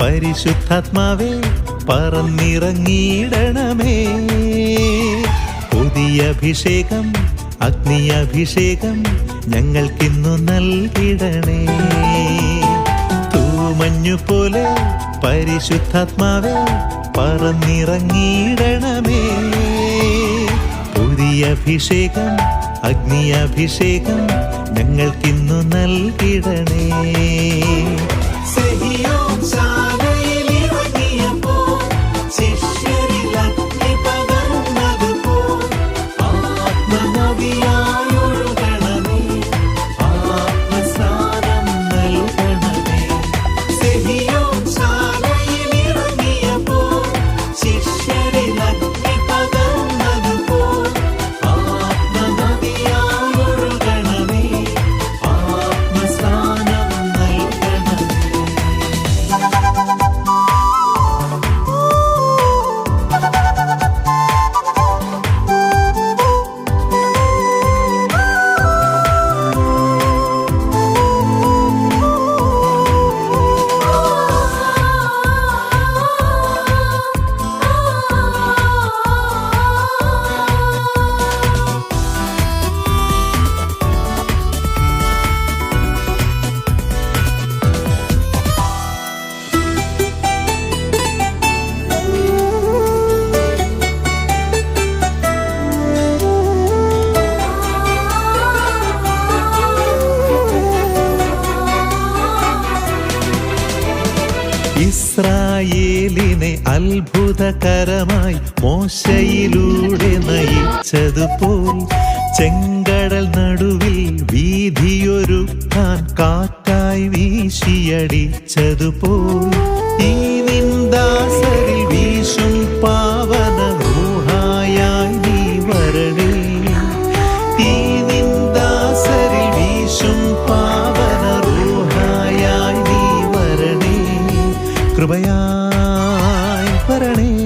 പരിശുദ്ധാത്മാവേ പറന്നിറങ്ങിയിടണമേ. പുതിയ അഭിഷേകം അഗ്നി അഭിഷേകം ഞങ്ങൾക്കിന്നു നൽകിടണേ. തൂമഞ്ഞു പോലെ പരിശുദ്ധാത്മാവേ പറന്നിറങ്ങിയിടണമേ. പുതിയ അഭിഷേകം അഗ്നി അഭിഷേകം ഞങ്ങൾക്കിന്നു നൽകിടണേ. സെഹിയോൻ ഇസ്രായേലിനെ അത്ഭുതകരമായി മോശയിലൂടെ നയിച്ചതുപോൽ ചെങ്കടൽ നടുവിൽ വീതിയൊരുക്കാൻ കാറ്റായി വീശിയടിച്ചതുപോൽ ഈ നിന്ദാസരിൽ மணி